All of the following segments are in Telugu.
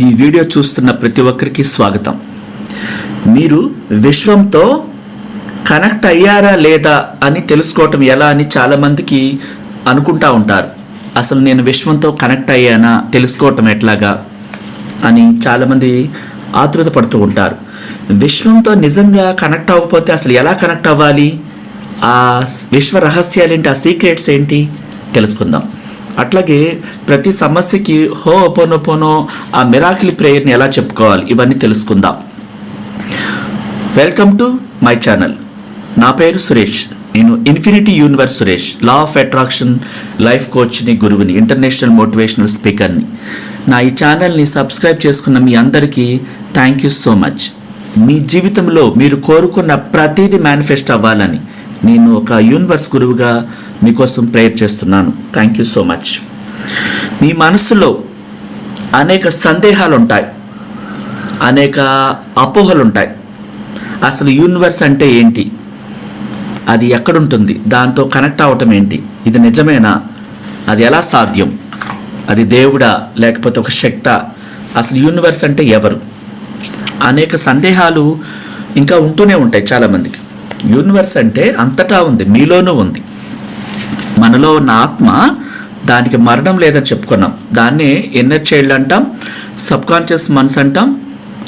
ఈ వీడియో చూస్తున్న ప్రతి ఒక్కరికి స్వాగతం. మీరు విశ్వంతో కనెక్ట్ అయ్యారా లేదా అని తెలుసుకోవటం ఎలా అని చాలామందికి అనుకుంటా ఉంటారు. అసలు నేను విశ్వంతో కనెక్ట్ అయ్యానా తెలుసుకోవటం ఎట్లాగా అని చాలామంది ఆతృత పడుతూ ఉంటారు. విశ్వంతో నిజంగా కనెక్ట్ అవ్వకపోతే అసలు ఎలా కనెక్ట్ అవ్వాలి? ఆ విశ్వ రహస్యాలు ఏంటి ఆ సీక్రెట్స్ ఏంటి? తెలుసుకుందాం. అట్లాగే ప్రతి సమస్యకి హో ఒపోనొపోనో ఆ మిరాకిల్ ప్రేయర్ని ఎలా చెప్పుకోవాలి? ఇవన్నీ తెలుసుకుందాం. Welcome to my channel. నా పేరు సురేష్. నేను infinity universe Suresh law of attraction life కోచ్ని గురువుని ఇంటర్నేషనల్ మోటివేషనల్ స్పీకర్ని. నా ఈ ఛానల్ని సబ్స్క్రైబ్ చేసుకున్న మీ అందరికీ థ్యాంక్ యూ సో మచ్. మీ జీవితంలో మీరు కోరుకున్న ప్రతిదీ మేనిఫెస్ట్ అవ్వాలని నేను ఒక యూనివర్స్ గురువుగా మీకోసం ప్రేయర్ చేస్తున్నాను. థ్యాంక్ యూ సో మచ్ మీ మనసులో అనేక సందేహాలు ఉంటాయి అనేక అపోహలు ఉంటాయి అసలు యూనివర్స్ అంటే ఏంటి? అది ఎక్కడుంటుంది? దాంతో కనెక్ట్ అవ్వటం ఏంటి? ఇది నిజమేనా? అది ఎలా సాధ్యం? అది దేవుడా? లేకపోతే ఒక శక్త? అసలు యూనివర్స్ అంటే ఎవరు? అనేక సందేహాలు ఇంకా ఉంటూనే ఉంటాయి చాలామందికి. యూనివర్స్ అంటే అంతటా ఉంది మీలోనూ ఉంది. మనలో ఉన్న ఆత్మ దానికి మరణం లేదని చెప్పుకున్నాం. దాన్ని ఇన్నర్ చైల్డ్ అంటాం సబ్ కాన్షియస్ మనసు అంటాం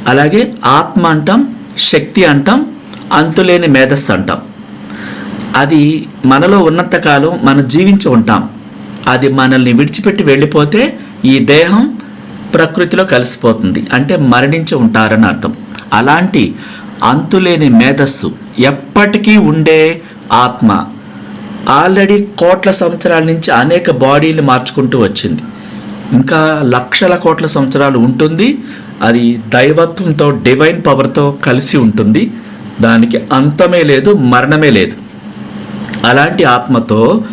అలాగే ఆత్మ అంటాం శక్తి అంటాం అంతులేని మేధస్సు అంటాం. అది మనలో ఉన్నంతకాలం మనం జీవించి ఉంటాం. అది మనల్ని విడిచిపెట్టి వెళ్ళిపోతే ఈ దేహం ప్రకృతిలో కలిసిపోతుంది. అంటే మరణించి ఉంటారని అర్థం. అలాంటి అంతులేని మేధస్సు ఎప్పటికీ ఉండే ఆత్మ ఆల్రెడీ కోట్ల సంవత్సరాల నుంచి అనేక బాడీలు మార్చుకుంటూ వచ్చింది. ఇంకా లక్షల కోట్ల సంవత్సరాలు ఉంటుంది. అది దైవత్వంతో డివైన్ పవర్తో కలిసి ఉంటుంది. దానికి అంతమే లేదు మరణమే లేదు. అలాంటి ఆత్మతో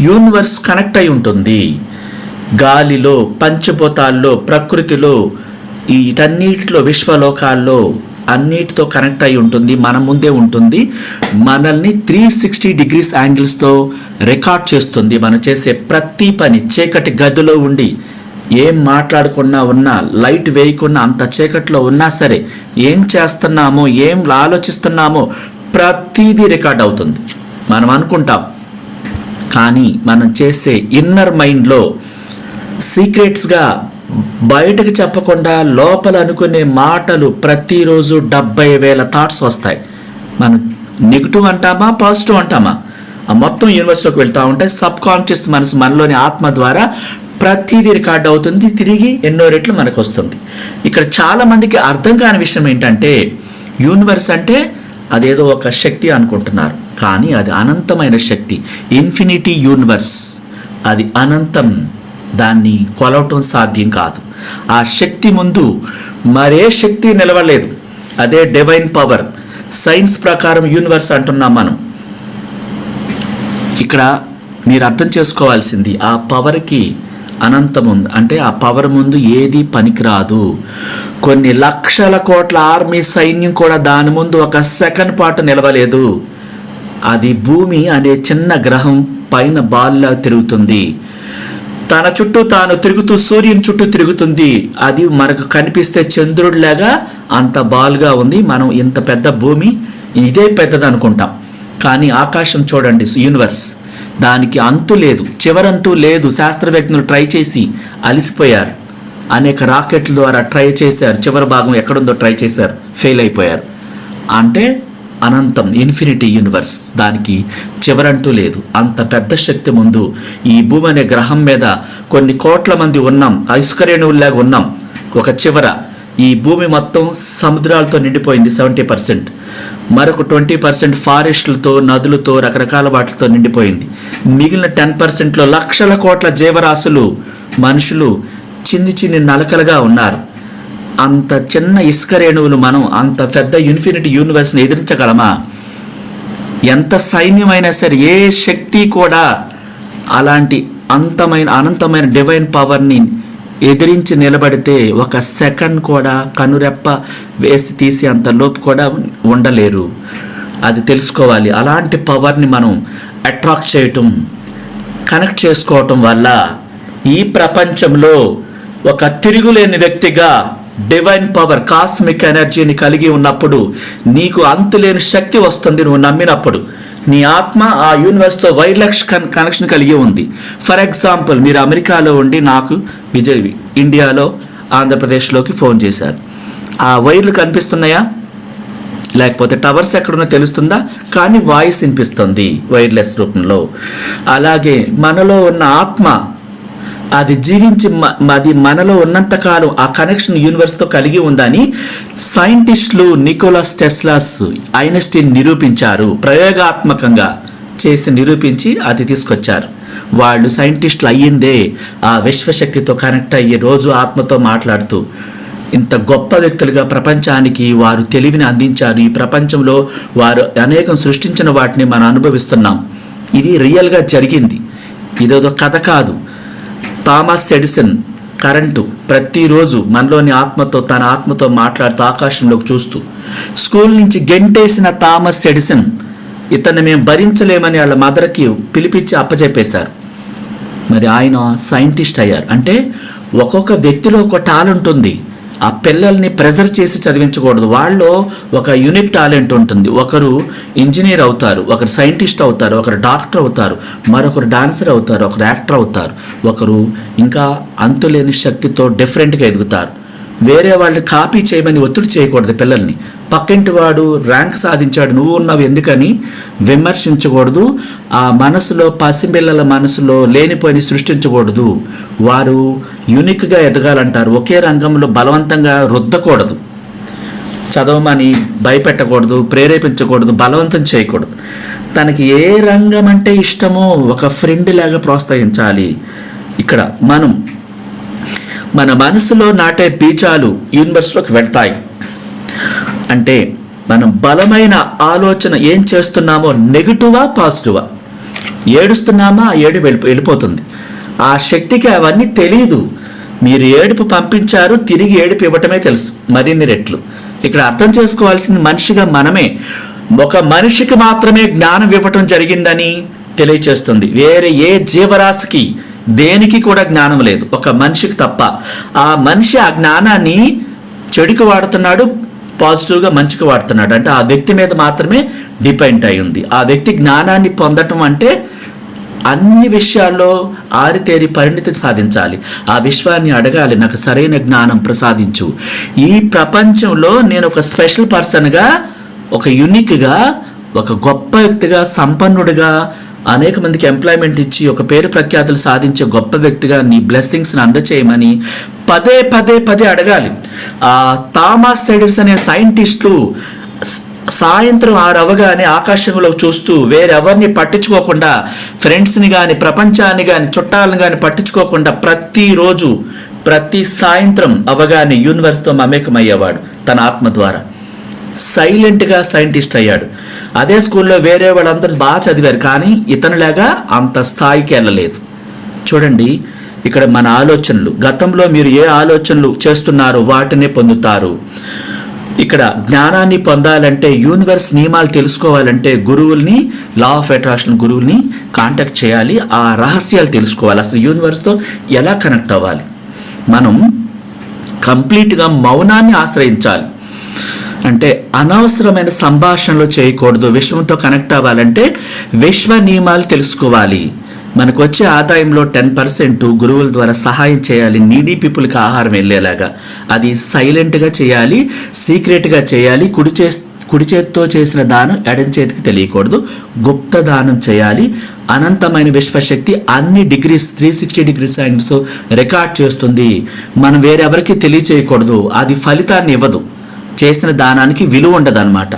యూనివర్స్ కనెక్ట్ అయి ఉంటుంది. గాలిలో పంచభూతాల్లో ప్రకృతిలో వీటన్నిటిలో విశ్వలోకాల్లో అన్నిటితో కనెక్ట్ అయి ఉంటుంది మన ముందే ఉంటుంది. మనల్ని త్రీ సిక్స్టీ డిగ్రీస్ యాంగిల్స్తో రికార్డ్ చేస్తుంది. మనం చేసే ప్రతి పని చీకటి గదిలో ఉండి ఏం మాట్లాడకుండా ఉన్నా లైట్ వేయకుండా అంత చీకట్లో ఉన్నా సరే ఏం చేస్తున్నామో ఏం ఆలోచిస్తున్నామో ప్రతిదీ రికార్డ్ అవుతుంది. మనం అనుకుంటాం. కానీ మనం చేసే ఇన్నర్ మైండ్లో సీక్రెట్స్గా బయటకు చెప్పకుండా లోపల అనుకునే మాటలు ప్రతిరోజు డెబ్బై వేల థాట్స్ వస్తాయి. మనం నెగిటివ్ అంటామా పాజిటివ్ అంటామా? ఆ మొత్తం యూనివర్స్లోకి వెళ్తూ ఉంటే సబ్ కాన్షియస్ మనసు మనలోని ఆత్మ ద్వారా ప్రతిదీ రికార్డ్ అవుతుంది తిరిగి ఎన్నో రెట్లు మనకు వస్తుంది. ఇక్కడ చాలామందికి అర్థం కాని విషయం ఏంటంటే యూనివర్స్ అంటే అదేదో ఒక శక్తి అనుకుంటున్నారు. కానీ అది అనంతమైన శక్తి ఇన్ఫినిటీ యూనివర్స్ అది అనంతం. దాన్ని కొలవటం సాధ్యం కాదు. ఆ శక్తి ముందు మరే శక్తి నిలవలేదు. అదే డివైన్ పవర్ సైన్స్ ప్రకారం యూనివర్స్ అంటున్నాం మనం. ఇక్కడ మీరు అర్థం చేసుకోవాల్సింది ఆ పవర్కి అనంతం ఉంది. అంటే ఆ పవర్ ముందు ఏది పనికిరాదు. కొన్ని లక్షల కోట్ల ఆర్మీ సైన్యం కూడా దాని ముందు ఒక సెకండ్ పాటు నిలవలేదు. అది భూమి అనే చిన్న గ్రహం పైన బాల్లా తిరుగుతుంది. తన చుట్టూ తాను తిరుగుతూ సూర్యుని చుట్టూ తిరుగుతుంది. అది మనకు కనిపిస్తే చంద్రుడిలాగా అంత బాల్గా ఉంది. మనం ఇంత పెద్ద భూమి ఇదే పెద్దది అనుకుంటాం కానీ ఆకాశం చూడండి యూనివర్స్ దానికి అంతు లేదు చివరంటూ లేదు. శాస్త్రవేత్తలు ట్రై చేసి అలిసిపోయారు. అనేక రాకెట్ల ద్వారా ట్రై చేశారు. చివరి భాగం ఎక్కడుందో ట్రై చేశారు. ఫెయిల్ అయిపోయారు. అంటే అనంతం ఇన్ఫినిటీ యూనివర్స్. దానికి చివరంటూ లేదు. అంత పెద్ద శక్తి ముందు ఈ భూమి అనే గ్రహం మీద కొన్ని కోట్ల మంది ఉన్నాం. ఐశ్వర్యణువుల్లాగా ఉన్నాం. ఒక చివర ఈ భూమి మొత్తం సముద్రాలతో నిండిపోయింది సెవెంటీ పర్సెంట్. మరొక ట్వంటీ పర్సెంట్ ఫారెస్ట్లతో నదులతో రకరకాల వాటితో నిండిపోయింది. మిగిలిన టెన్ పర్సెంట్లో లక్షల కోట్ల జీవరాశులు మనుషులు చిన్ని చిన్ని నలకలుగా ఉన్నారు. అంత చిన్న ఇసుక రేణువులు మనం అంత పెద్ద ఇన్ఫినిటీ యూనివర్స్ని ఎదిరించగలమా? ఎంత సైన్యమైనా సరే ఏ శక్తి కూడా అలాంటి అంతమైన అనంతమైన డివైన్ పవర్ని ఎదిరించి నిలబడితే ఒక సెకండ్ కూడా కనురెప్ప వేసి తీసి అంత లోపు కూడా ఉండలేరు. అది తెలుసుకోవాలి. అలాంటి పవర్ని మనం అట్రాక్ట్ చేయటం కనెక్ట్ చేసుకోవటం వల్ల ఈ ప్రపంచంలో ఒక తిరుగులేని వ్యక్తిగా డివైన్ పవర్ కాస్మిక్ ఎనర్జీని కలిగి ఉన్నప్పుడు నీకు అంతులేని శక్తి వస్తుంది నువ్వు నమ్మినప్పుడు. నీ ఆత్మ ఆ యూనివర్స్తో వైర్లక్ష కన్ కనెక్షన్ కలిగి ఉంది. ఫర్ ఎగ్జాంపుల్ మీరు అమెరికాలో ఉండి నాకు విజయ్ ఇండియాలో ఆంధ్రప్రదేశ్లోకి ఫోన్ చేశారు. ఆ వైర్లు కనిపిస్తున్నాయా? లేకపోతే టవర్స్ ఎక్కడున్నా తెలుస్తుందా? కానీ వాయిస్ వినిపిస్తుంది వైర్లెస్ రూపంలో. అలాగే మనలో ఉన్న ఆత్మ అది జీవించి మ- అది మనలో ఉన్నంతకాలం ఆ కనెక్షన్ యూనివర్స్తో కలిగి ఉందని సైంటిస్టులు నికోలస్ టెస్లాస్ ఐనస్టీన్ నిరూపించారు. ప్రయోగాత్మకంగా చేసి నిరూపించి అది తీసుకొచ్చారు. వాళ్ళు సైంటిస్టులు అయ్యిందే ఆ విశ్వశక్తితో కనెక్ట్ అయ్యే రోజు ఆత్మతో మాట్లాడుతూ ఇంత గొప్ప వ్యక్తులుగా ప్రపంచానికి వారు తెలివిని అందించారు. ఈ ప్రపంచంలో వారు అనేకం సృష్టించిన వాటిని మనం అనుభవిస్తున్నాం. ఇది రియల్గా జరిగింది. ఇదేదో కథ కాదు. థామస్ ఎడిసన్ కరెంటు ప్రతిరోజు మనలోని ఆత్మతో తన ఆత్మతో మాట్లాడుతూ ఆకాశంలోకి చూస్తూ స్కూల్ నుంచి గెంటేసిన థామస్ ఎడిసన్ ఇతన్ని మేము భరించలేమని వాళ్ళ మదర్కి పిలిపించి అప్పచెప్పేశారు మరి ఆయన సైంటిస్ట్ అయ్యారు. అంటే ఒక్కొక్క వ్యక్తిలో ఒక టాలెంట్ ఉంది. ఆ పిల్లల్ని ప్రెజర్ చేసి చదివించకూడదు. వాళ్ళు ఒక యూనిక్ టాలెంట్ ఉంటుంది. ఒకరు ఇంజనీర్ అవుతారు ఒకరు సైంటిస్ట్ అవుతారు ఒకరు డాక్టర్ అవుతారు మరొకరు డాన్సర్ అవుతారు ఒకరు యాక్టర్ అవుతారు. ఒకరు ఇంకా అంతులేని శక్తితో డిఫరెంట్గా ఎదుగుతారు. వేరే వాళ్ళని కాపీ చేయమని ఒత్తిడి చేయకూడదు పిల్లల్ని. పక్కింటి వాడు ర్యాంక్ సాధించాడు నువ్వు ఉన్నావు ఎందుకని విమర్శించకూడదు. ఆ మనసులో పసిపిల్లల మనసులో లేనిపోయి సృష్టించకూడదు. వారు యూనిక్గా ఎదగాలంటారు. ఒకే రంగంలో బలవంతంగా రుద్దకూడదు. చదవమని భయపెట్టకూడదు ప్రేరేపించకూడదు బలవంతం చేయకూడదు. తనకి ఏ రంగం అంటే ఇష్టమో ఒక ఫ్రెండ్ లాగా ప్రోత్సహించాలి. ఇక్కడ మనం మన మనసులో నాటే బీజాలు యూనివర్స్లోకి వెళ్తాయి. అంటే మనం బలమైన ఆలోచన ఏం చేస్తున్నామో నెగిటివా పాజిటివా? ఏడుస్తున్నామా ఆ ఏడు వెళ్ళి వెళ్ళిపోతుంది. ఆ శక్తికి అవన్నీ తెలియదు మీరు ఏడుపు పంపించారు తిరిగి ఏడుపు ఇవ్వటమే తెలుసు. మరిన్ని రెట్లు. ఇక్కడ అర్థం చేసుకోవాల్సింది మనిషిగా మనమే. ఒక మనిషికి మాత్రమే జ్ఞానం ఇవ్వటం జరిగిందని తెలియచేస్తుంది. వేరే ఏ జీవరాశికి దేనికి కూడా జ్ఞానం లేదు. ఒక మనిషికి తప్ప. ఆ మనిషి ఆ జ్ఞానాన్ని చెడుకు వాడుతున్నాడు పాజిటివ్గా మంచికి వాడుతున్నాడు. అంటే ఆ వ్యక్తి మీద మాత్రమే డిపెండ్ అయి ఉంది. ఆ వ్యక్తి జ్ఞానాన్ని పొందటం అంటే అన్ని విషయాల్లో ఆరితేరి పరిణితి సాధించాలి. ఆ విశ్వాన్ని అడగాలి. నాకు సరైన జ్ఞానం ప్రసాదించు. ఈ ప్రపంచంలో నేను ఒక స్పెషల్ పర్సన్గా ఒక యునిక్గా ఒక గొప్ప వ్యక్తిగా సంపన్నుడిగా అనేక మందికి ఎంప్లాయ్మెంట్ ఇచ్చి ఒక పేరు ప్రఖ్యాతులు సాధించే గొప్ప వ్యక్తిగా నీ బ్లెస్సింగ్స్ని అందచేయమని పదే పదే పదే అడగాలి. ఆ థామస్ ఎడిసన్ అనే సైంటిస్టులు సాయంత్రం ఆరు అవగానే ఆకాశంలో చూస్తూ వేరెవరిని పట్టించుకోకుండా ఫ్రెండ్స్ని కానీ ప్రపంచాన్ని కానీ చుట్టాలను కానీ పట్టించుకోకుండా ప్రతిరోజు ప్రతి సాయంత్రం అవగానే యూనివర్స్తో మమేకమయ్యేవాడు తన ఆత్మ ద్వారా. సైలెంట్గా సైంటిస్ట్ అయ్యాడు. అదే స్కూల్లో వేరే వాళ్ళందరూ బాగా చదివారు కానీ ఇతనులాగా అంత స్థాయికి వెళ్ళలేదు. చూడండి ఇక్కడ మన ఆలోచనలు. గతంలో మీరు ఏ ఆలోచనలు చేస్తున్నారో వాటినే పొందుతారు. ఇక్కడ జ్ఞానాన్ని పొందాలంటే యూనివర్స్ నియమాలు తెలుసుకోవాలంటే గురువుల్ని లా ఆఫ్ అట్రాక్షన్ గురువుల్ని కాంటాక్ట్ చేయాలి. ఆ రహస్యాలు తెలుసుకోవాలి. అసలు యూనివర్స్తో ఎలా కనెక్ట్ అవ్వాలి? మనం కంప్లీట్గా మౌనాన్ని ఆశ్రయించాలి. అంటే అనవసరమైన సంభాషణలు చేయకూడదు. విశ్వంతో కనెక్ట్ అవ్వాలంటే విశ్వ నియమాలు తెలుసుకోవాలి. మనకు వచ్చే ఆదాయంలో టెన్ పర్సెంట్ గురువుల ద్వారా సహాయం చేయాలి నీడీ పీపుల్కి ఆహారం వెళ్ళేలాగా. అది సైలెంట్గా చేయాలి సీక్రెట్గా చేయాలి కుడి చే కుడి చేతితో చేసిన దానం ఎడం చేతికి తెలియకూడదు. గుప్త దానం చేయాలి. అనంతమైన విశ్వశక్తి అన్ని degrees three sixty degree science record చేస్తుంది. మనం వేరెవరికి తెలియచేయకూడదు. అది ఫలితాన్ని ఇవ్వదు. చేసిన దానానికి విలువ ఉండదన్నమాట.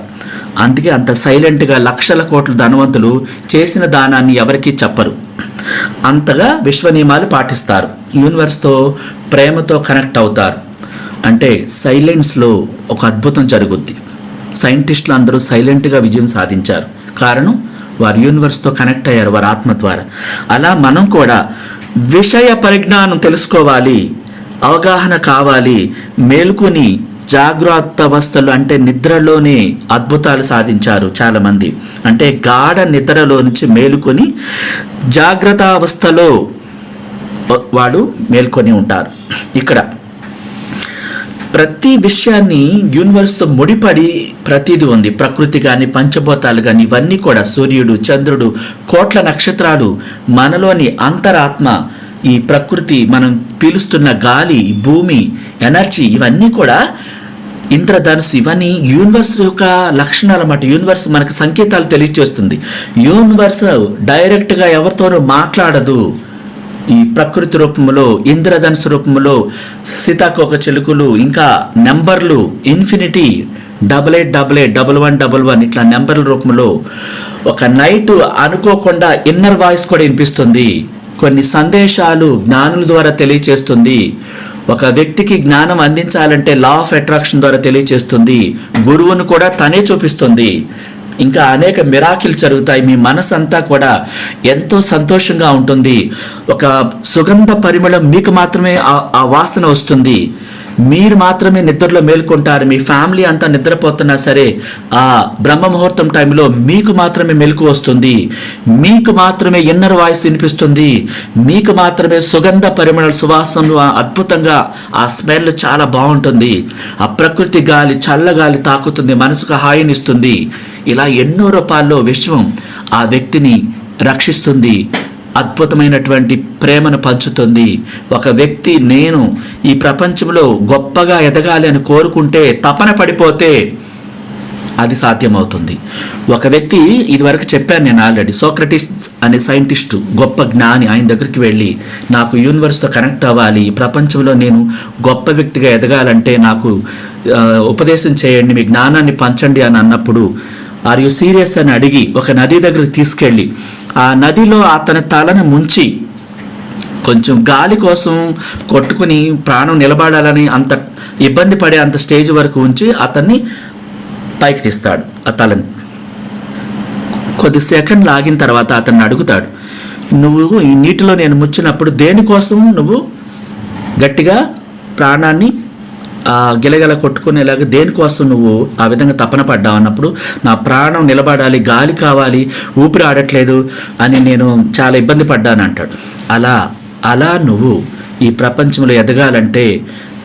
అందుకే అంత సైలెంట్గా లక్షల కోట్ల ధనవంతులు చేసిన దానాన్ని ఎవరికీ చెప్పరు. అంతగా విశ్వ నియమాలు పాటిస్తారు. యూనివర్స్తో ప్రేమతో కనెక్ట్ అవుతారు. అంటే సైలెన్స్లో ఒక అద్భుతం జరుగుద్ది. సైంటిస్టులు అందరూ సైలెంట్గా విజయం సాధించారు. కారణం వారు యూనివర్స్తో కనెక్ట్ అయ్యారు వారి ఆత్మ ద్వారా. అలా మనం కూడా విషయ పరిజ్ఞానం తెలుసుకోవాలి అవగాహన కావాలి మేల్కొని జాగ్రత్త అవస్థలు అంటే నిద్రలోనే అద్భుతాలు సాధించారు చాలామంది. అంటే గాఢ నిద్రలో నుంచి మేలుకొని జాగ్రత్త అవస్థలో వాళ్ళు మేల్కొని ఉంటారు. ఇక్కడ ప్రతి విషయాన్ని యూనివర్స్తో ముడిపడి ప్రతిది ఉంది. ప్రకృతి కానీ పంచభూతాలు కానీ ఇవన్నీ కూడా సూర్యుడు చంద్రుడు కోట్ల నక్షత్రాలు మనలోని అంతరాత్మ ఈ ప్రకృతి మనం పీలుస్తున్న గాలి భూమి ఎనర్జీ ఇవన్నీ కూడా ఇంద్రధనుసు ఇవన్నీ యూనివర్స్ యొక్క లక్షణాలు అన్నమాట. యూనివర్స్ మనకు సంకేతాలు తెలియజేస్తుంది యూనివర్స్ డైరెక్ట్గా ఎవరితోనూ మాట్లాడదు. ఈ ప్రకృతి రూపంలో ఇంద్రధనుసు రూపంలో సీతాకోక చిలుకలు ఇంకా నెంబర్లు infinity double eight double eight double one double one ఇట్లా నెంబర్ల రూపంలో ఒక నైట్ అనుకోకుండా ఇన్నర్ వాయిస్ కూడా వినిపిస్తుంది. కొన్ని సందేశాలు జ్ఞానుల ద్వారా తెలియచేస్తుంది. ఒక వ్యక్తికి జ్ఞానం అందించాలంటే లా ఆఫ్ అట్రాక్షన్ ద్వారా తెలియచేస్తుంది. గురువును కూడా తనే చూపిస్తుంది. ఇంకా అనేక మిరాకిల్ జరుగుతాయి. మీ మనసు అంతా కూడా ఎంతో సంతోషంగా ఉంటుంది. ఒక సుగంధ పరిమళం మీకు మాత్రమే ఆ- ఆ వాసన వస్తుంది. మీరు మాత్రమే నిద్రలో మేల్కొంటారు మీ ఫ్యామిలీ అంతా నిద్రపోతున్నా సరే ఆ బ్రహ్మ ముహూర్తం టైంలో మీకు మాత్రమే మెలకు వస్తుంది. మీకు మాత్రమే ఇన్నర్ వాయిస్ వినిపిస్తుంది. మీకు మాత్రమే సుగంధ పరిమళ సువాసనలు అద్భుతంగా ఆ స్మెల్ చాలా బాగుంటుంది. ఆ ప్రకృతి గాలి చల్లగాలి తాకుతుంది మనసుకు హాయినిస్తుంది. ఇలా ఎన్నో రూపాల్లో విశ్వం ఆ వ్యక్తిని రక్షిస్తుంది. అద్భుతమైనటువంటి ప్రేమను పంచుతుంది. ఒక వ్యక్తి నేను ఈ ప్రపంచంలో గొప్పగా ఎదగాలి అని కోరుకుంటే తపన పడిపోతే అది సాధ్యమవుతుంది. ఒక వ్యక్తి ఇదివరకు చెప్పాను నేను ఆల్రెడీ సోక్రటిస్ అనే సైంటిస్టు గొప్ప జ్ఞాని ఆయన దగ్గరికి వెళ్ళి నాకు యూనివర్స్తో కనెక్ట్ అవ్వాలి ప్రపంచంలో నేను గొప్ప వ్యక్తిగా ఎదగాలంటే నాకు ఉపదేశం చేయండి మీ జ్ఞానాన్ని పంచండి అని అన్నప్పుడు ఆర్ యు సీరియస్ అని అడిగి ఒక నది దగ్గరికి తీసుకెళ్ళి ఆ నదిలో అతని తలను ముంచి కొంచెం గాలి కోసం కొట్టుకుని ప్రాణం నిలబడాలని అంత ఇబ్బంది పడే అంత స్టేజ్ వరకు ఉంచి అతన్ని పైకి తీస్తాడు ఆ తలని. కొద్ది సెకండ్లు లాగిన తర్వాత అతన్ని అడుగుతాడు నువ్వు ఈ నీటిలో నేను ముచ్చినప్పుడు దేనికోసం నువ్వు గట్టిగా ప్రాణాన్ని గిలగిల కొట్టుకునేలాగా దేనికోసం నువ్వు ఆ విధంగా తపన పడ్డావు అన్నప్పుడు నా ప్రాణం నిలబడాలి గాలి కావాలి ఊపిరి ఆడట్లేదు అని నేను చాలా ఇబ్బంది పడ్డాను అంటాడు. అలా అలా నువ్వు ఈ ప్రపంచంలో ఎదగాలంటే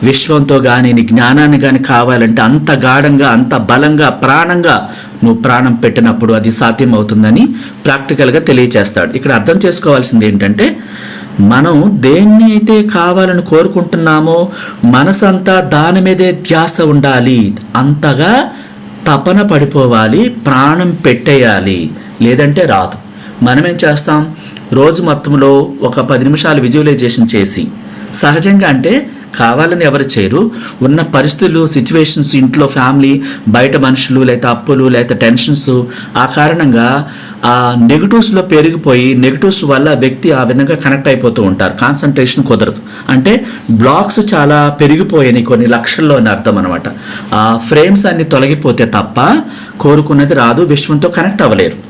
విశ్వంతో కానీ నీ జ్ఞానాన్ని కానీ కావాలంటే అంత గాఢంగా అంత బలంగా ప్రాణంగా నువ్వు ప్రాణం పెట్టినప్పుడు అది సాధ్యం అవుతుందని ప్రాక్టికల్గా తెలియచేస్తాడు. ఇక్కడ అర్థం చేసుకోవాల్సింది ఏంటంటే మనం దేన్ని అయితే కావాలని కోరుకుంటున్నామో మనసంతా దాని మీదే ధ్యాస ఉండాలి. అంతగా తపన పడిపోవాలి ప్రాణం పెట్టేయాలి. లేదంటే రాదు. మనం ఏం చేస్తాం? రోజు మొత్తంలో ఒక పది నిమిషాలు విజువలైజేషన్ చేసి సహజంగా అంటే కావాలని ఎవరు చేయరు. ఉన్న పరిస్థితులు సిచ్యువేషన్స్ ఇంట్లో ఫ్యామిలీ బయట మనుషులు లేకపోతే అప్పులు లేకపోతే టెన్షన్స్ ఆ కారణంగా ఆ నెగిటివ్స్లో పెరిగిపోయి నెగిటివ్స్ వల్ల వ్యక్తి ఆ విధంగా కనెక్ట్ అయిపోతూ ఉంటారు. కాన్సన్ట్రేషన్ కుదరదు. అంటే బ్లాక్స్ చాలా పెరిగిపోయాయి కొన్ని లక్షల్లో అని అర్థం అనమాట ఆ ఫ్రేమ్స్ అన్ని తొలగిపోతే తప్ప కోరుకున్నది రాదు విశ్వంతో కనెక్ట్ అవ్వలేరు.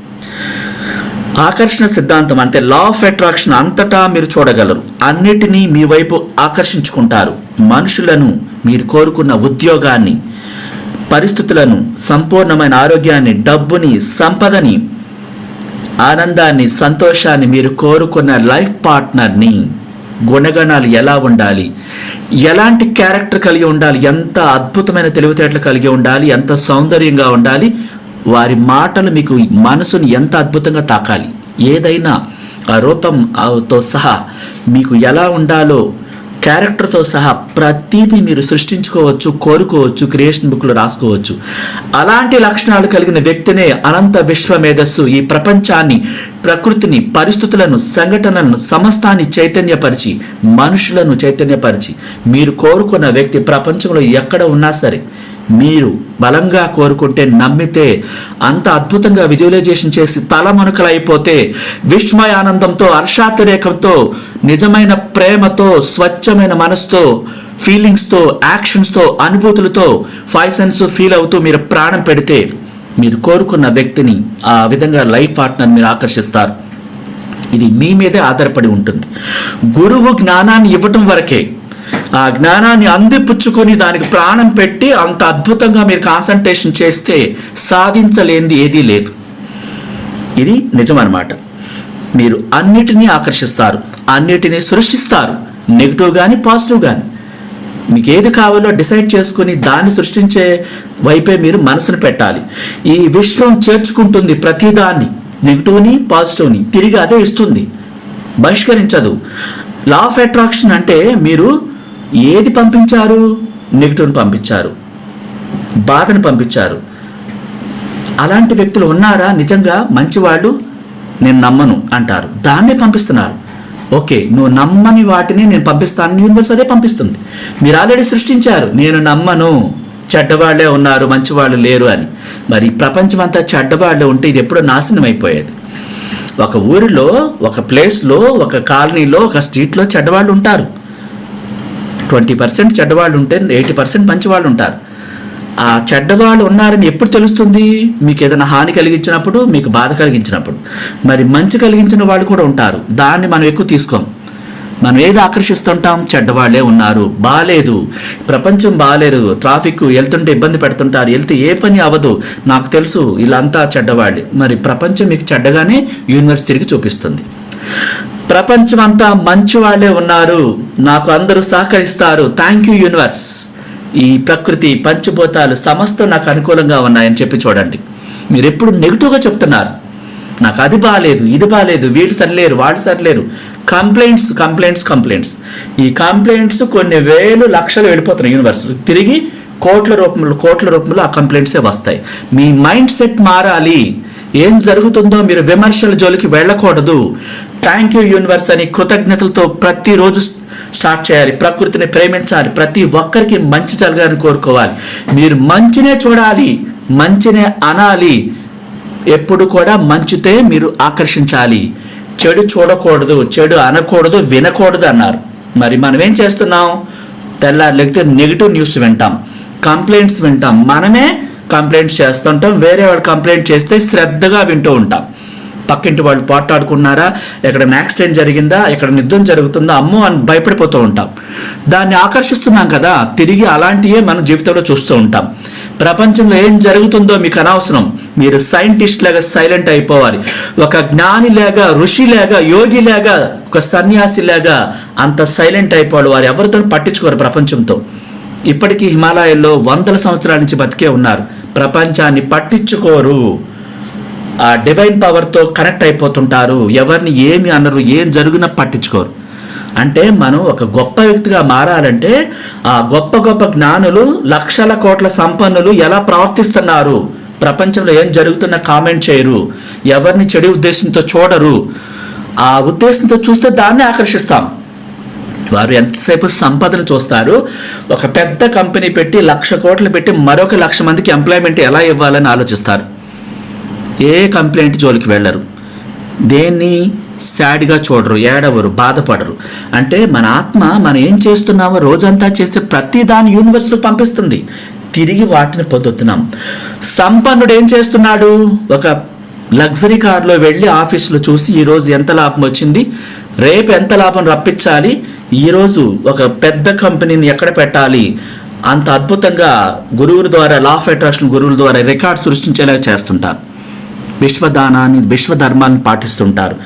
ఆకర్షణ సిద్ధాంతం అంటే లా ఆఫ్ అట్రాక్షన్ అంతటా మీరు చూడగలరు. అన్నిటినీ మీ వైపు ఆకర్షించుకుంటారు. మనుషులను మీరు కోరుకున్న ఉద్యోగాన్ని పరిస్థితులను సంపూర్ణమైన ఆరోగ్యాన్ని డబ్బుని సంపదని ఆనందాన్ని సంతోషాన్ని మీరు కోరుకున్న లైఫ్ పార్ట్నర్ని గుణగణాలు ఎలా ఉండాలి? ఎలాంటి క్యారెక్టర్ కలిగి ఉండాలి? ఎంత అద్భుతమైన తెలివితేటలు కలిగి ఉండాలి? ఎంత సౌందర్యంగా ఉండాలి? వారి మాటలు మీకు మనసుని ఎంత అద్భుతంగా తాకాలి. ఏదైనా ఆ రూపంతో సహా మీకు ఎలా ఉండాలో క్యారెక్టర్తో సహా ప్రతిదీ మీరు సృష్టించుకోవచ్చు కోరుకోవచ్చు క్రియేషన్ బుక్లో రాసుకోవచ్చు. అలాంటి లక్షణాలు కలిగిన వ్యక్తినే అనంత విశ్వ మేధస్సు ఈ ప్రపంచాన్ని ప్రకృతిని పరిస్థితులను సంఘటనలను సమస్తాన్ని చైతన్యపరిచి మనుషులను చైతన్యపరిచి మీరు కోరుకున్న వ్యక్తి ప్రపంచంలో ఎక్కడ ఉన్నా సరే మీరు బలంగా కోరుకుంటే నమ్మితే అంత అద్భుతంగా విజువలైజేషన్ చేసి తలమణుకలైపోతే విస్మయ ఆనందంతో హర్షాతిరేకంతో నిజమైన ప్రేమతో స్వచ్ఛమైన మనసుతో ఫీలింగ్స్తో యాక్షన్స్తో అనుభూతులతో ఫైవ్ సెన్స్ ఫీల్ అవుతూ మీరు ప్రాణం పెడితే మీరు కోరుకున్న వ్యక్తిని ఆ విధంగా లైఫ్ పార్ట్నర్ మీరు ఆకర్షిస్తారు. ఇది మీ మీదే ఆధారపడి ఉంటుంది. గురువు జ్ఞానాన్ని ఇవ్వటం వరకే ఆ జ్ఞానాన్ని అందిపుచ్చుకొని దానికి ప్రాణం పెట్టి అంత అద్భుతంగా మీరు కాన్సన్ట్రేషన్ చేస్తే సాధించలేనిది ఏదీ లేదు. ఇది నిజం అన్నమాట మీరు అన్నిటినీ ఆకర్షిస్తారు అన్నిటినీ సృష్టిస్తారు నెగిటివ్ కానీ పాజిటివ్ కానీ మీకు ఏది కావాలో డిసైడ్ చేసుకుని దాన్ని సృష్టించే వైపే మీరు మనసును పెట్టాలి. ఈ విశ్వం చేర్చుకుంటుంది ప్రతిదాన్ని నెగిటివ్ని పాజిటివ్ని తిరిగి అదే ఇస్తుంది. బహిష్కరించదు. లా ఆఫ్ అట్రాక్షన్ అంటే మీరు ఏది పంపించారు? నెగిటివ్ని పంపించారు. బాధను పంపించారు. అలాంటి వ్యక్తులు ఉన్నారా? నిజంగా మంచివాళ్ళు? నేను నమ్మను అంటారు. దాన్నే పంపిస్తున్నారు. ఓకే నువ్వు నమ్మని వాటిని నేను పంపిస్తాను. యూనివర్స్ అదే పంపిస్తుంది. మీరు ఆల్రెడీ సృష్టించారు. నేను నమ్మను. చెడ్డవాళ్ళే ఉన్నారు మంచివాళ్ళు లేరు అని. మరి ప్రపంచం అంతా చెడ్డవాళ్ళు ఉంటే ఇది ఎప్పుడో నాశనం అయిపోయేది. ఒక ఊరిలో ఒక ప్లేస్లో ఒక కాలనీలో ఒక స్ట్రీట్లో చెడ్డవాళ్ళు ఉంటారు. ట్వంటీ పర్సెంట్ చెడ్డవాళ్ళు ఉంటే ఎయిటీ పర్సెంట్ మంచివాళ్ళు ఉంటారు ఆ చెడ్డవాళ్ళు ఉన్నారని ఎప్పుడు తెలుస్తుంది? మీకు ఏదైనా హాని కలిగించినప్పుడు మీకు బాధ కలిగించినప్పుడు. మరి మంచి కలిగించిన వాళ్ళు కూడా ఉంటారు. దాన్ని మనం ఎక్కువ తీసుకోం. మనం ఏది ఆకర్షిస్తుంటాం? చెడ్డవాళ్ళే ఉన్నారు. బాగాలేదు ప్రపంచం బాగాలేదు ట్రాఫిక్ వెళ్తుంటే ఇబ్బంది పెడుతుంటారు. వెళ్తే ఏ పని అవ్వదు. నాకు తెలుసు ఇలా అంతా చెడ్డవాళ్ళే. మరి ప్రపంచం మీకు చెడ్డగానే యూనివర్స్ తిరిగి చూపిస్తుంది. ప్రపంచం అంతా మంచి వాళ్ళే ఉన్నారు. నాకు అందరూ సహకరిస్తారు. థ్యాంక్ యూ యూనివర్స్ ఈ ప్రకృతి పంచభూతాలు సమస్తం నాకు అనుకూలంగా ఉన్నాయని చెప్పి చూడండి. మీరు ఎప్పుడు నెగిటివ్గా చెప్తున్నారు. నాకు అది బాగాలేదు ఇది బాగాలేదు వీళ్ళు సరిలేరు వాళ్ళు సరిలేరు. కంప్లైంట్స్ కంప్లైంట్స్ కంప్లైంట్స్ ఈ కంప్లైంట్స్ కొన్ని వేలు లక్షలు వెళ్ళిపోతున్నాయి యూనివర్స్ తిరిగి కోట్ల రూపంలో కోట్ల రూపంలో ఆ కంప్లైంట్సే వస్తాయి. మీ మైండ్ సెట్ మారాలి. ఏం జరుగుతుందో మీరు విమర్శల జోలికి వెళ్ళకూడదు. థ్యాంక్ యూ యూనివర్స్ అని కృతజ్ఞతలతో ప్రతిరోజు స్టార్ట్ చేయాలి. ప్రకృతిని ప్రేమించాలి. ప్రతి ఒక్కరికి మంచి జరగాలని కోరుకోవాలి. మీరు మంచినే చూడాలి. మంచినే అనాలి. ఎప్పుడు కూడా మంచితే మీరు ఆకర్షించాలి. చెడు చూడకూడదు. చెడు అనకూడదు. వినకూడదు అన్నారు. మరి మనం ఏం చేస్తున్నాం? తెల్లారి లేకపోతే నెగిటివ్ న్యూస్ వింటాం. కంప్లైంట్స్ వింటాం. మనమే కంప్లైంట్స్ చేస్తుంటాం. వేరే వాళ్ళు కంప్లైంట్ చేస్తే శ్రద్ధగా వింటూ ఉంటాం. పక్కింటి వాళ్ళు పోట్లాడుకున్నారా? ఎక్కడ యాక్సిడెంట్ జరిగిందా? ఎక్కడ యుద్ధం జరుగుతుందా? అమ్మో అని భయపడిపోతూ ఉంటాం. దాన్ని ఆకర్షిస్తున్నాం కదా తిరిగి అలాంటివే మన జీవితంలో చూస్తూ ఉంటాం. ప్రపంచంలో ఏం జరుగుతుందో మీకు అనవసరం. మీరు సైంటిస్ట్ లాగా సైలెంట్ అయిపోవాలి. ఒక జ్ఞాని లేగా ఋషి లేగా యోగి లేగా ఒక సన్యాసి లేగా అంత సైలెంట్ అయిపోవాలి. వారు ఎవరితో పట్టించుకోరు ప్రపంచంతో. ఇప్పటికీ హిమాలయాల్లో వందల సంవత్సరాల నుంచి బతికే ఉన్నారు. ప్రపంచాన్ని పట్టించుకోరు. ఆ డివైన్ పవర్తో కనెక్ట్ అయిపోతుంటారు. ఎవరిని ఏమి అనరు ఏం జరిగినా పట్టించుకోరు. అంటే మనం ఒక గొప్ప వ్యక్తిగా మారాలంటే ఆ గొప్ప గొప్ప జ్ఞానులు లక్షల కోట్ల సంపన్నులు ఎలా ప్రవర్తిస్తున్నారు? ప్రపంచంలో ఏం జరుగుతున్నా కామెంట్ చేయరు. ఎవరిని చెడు ఉద్దేశంతో చూడరు. ఆ ఉద్దేశంతో చూస్తే దాన్ని ఆకర్షిస్తాం. వారు ఎంతసేపు సంపదను చూస్తారు? ఒక పెద్ద కంపెనీ పెట్టి లక్ష కోట్లు పెట్టి మరొక లక్ష మందికి ఎంప్లాయ్మెంట్ ఎలా ఇవ్వాలని ఆలోచిస్తారు? ఏ కంప్లైంట్ జోలికి వెళ్ళరు. దేన్ని సాడ్గా చూడరు ఏడవరు బాధపడరు. అంటే మన ఆత్మ మనం ఏం చేస్తున్నామో రోజంతా చేసే ప్రతి దాని యూనివర్స్లో పంపిస్తుంది. తిరిగి వాటిని పొందుతున్నాం సంపన్నుడు ఏం చేస్తున్నాడు? ఒక లగ్జరీ కార్లో వెళ్ళి ఆఫీసులో చూసి ఈరోజు ఎంత లాభం వచ్చింది? రేపు ఎంత లాభం రప్పించాలి? ఈరోజు ఒక పెద్ద కంపెనీని ఎక్కడ పెట్టాలి? అంత అద్భుతంగా గురువుల ద్వారా లా ఆఫ్ అట్రాక్షన్ గురువుల ద్వారా రికార్డ్ సృష్టించేలా చేస్తుంటారు. విశ్వదానాన్ని విశ్వధర్మాన్ని పాటిస్తుంటారు.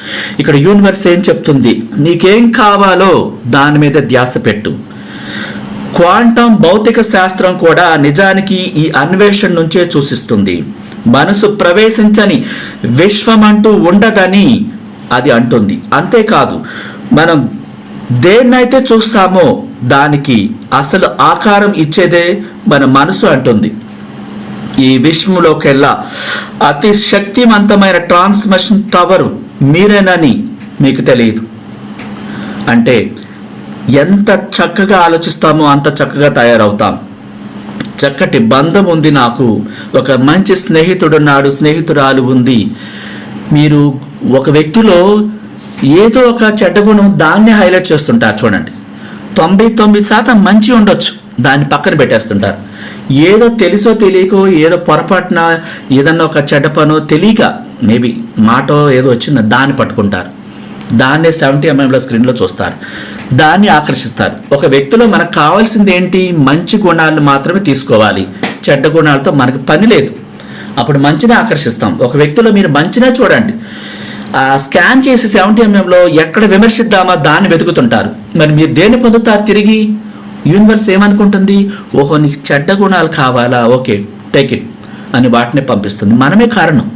ఇక్కడ యూనివర్స్ ఏం చెప్తుంది? నీకేం కావాలో దాని మీద ధ్యాస పెట్టు. క్వాంటం భౌతిక శాస్త్రం కూడా నిజానికి ఈ అన్వేషణ నుంచే సూచిస్తుంది. మనసు ప్రవేశించని విశ్వం అంటూ ఉండదని అది అంటుంది. అంతేకాదు మనం దేన్నైతే చూస్తామో దానికి అసలు ఆకారం ఇచ్చేదే మన మనసు అంటుంది. ఈ విశ్వంలోకెల్లా అతి శక్తివంతమైన ట్రాన్స్మిషన్ టవర్ మీరేనని మీకు తెలియదు. అంటే ఎంత చక్కగా ఆలోచిస్తామో అంత చక్కగా తయారవుతాం. చక్కటి బంధం ఉంది నాకు ఒక మంచి స్నేహితుడున్నాడు స్నేహితురాలు ఉంది. మీరు ఒక వ్యక్తిలో ఏదో ఒక చెడ్డ గుణం హైలైట్ చేస్తుంటారు చూడండి. తొంభై తొమ్మిది శాతం మంచి ఉండొచ్చు దాన్ని పక్కన పెట్టేస్తుంటారు. ఏదో తెలుసో తెలియకో ఏదో పొరపాటున ఏదన్నా ఒక చెడ్డ పనో తెలియక మేబీ మాటో ఏదో వచ్చిందో దాన్ని పట్టుకుంటారు. దాన్నే సెవెంటీ ఎంఎంలో స్క్రీన్లో చూస్తారు. దాన్ని ఆకర్షిస్తారు. ఒక వ్యక్తిలో మనకు కావాల్సింది ఏంటి? మంచి గుణాలను మాత్రమే తీసుకోవాలి. చెడ్డ గుణాలతో మనకు పని లేదు. అప్పుడు మంచినే ఆకర్షిస్తాం. ఒక వ్యక్తిలో మీరు మంచినే చూడండి. ఆ స్కాన్ చేసి సెవెంటీ ఎంఎంలో ఎక్కడ విమర్శిద్దామా దాన్ని వెతుకుతుంటారు. మరి మీరు దేన్ని పొందుతారు తిరిగి? యూనివర్స్ ఏమనుకుంటుంది? ఓహో నీకు చెడ్డ గుణాలు కావాలా? ఓకే టేక్ ఇట్ అని వాటినే పంపిస్తుంది. మనమే కారణం.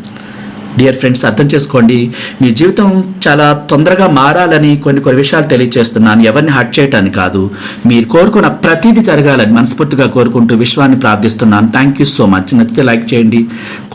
డియర్ ఫ్రెండ్స్ అర్థం చేసుకోండి. మీ జీవితం చాలా తొందరగా మారాలని కొన్ని కొన్ని విషయాలు తెలియజేస్తున్నాను ఎవరిని హట్ చేయటానికి కాదు. మీరు కోరుకున్న ప్రతిదీ జరగాలని మనస్ఫూర్తిగా కోరుకుంటూ విశ్వాన్ని ప్రార్థిస్తున్నాను. థ్యాంక్ యూ సో మచ్ నచ్చితే లైక్ చేయండి.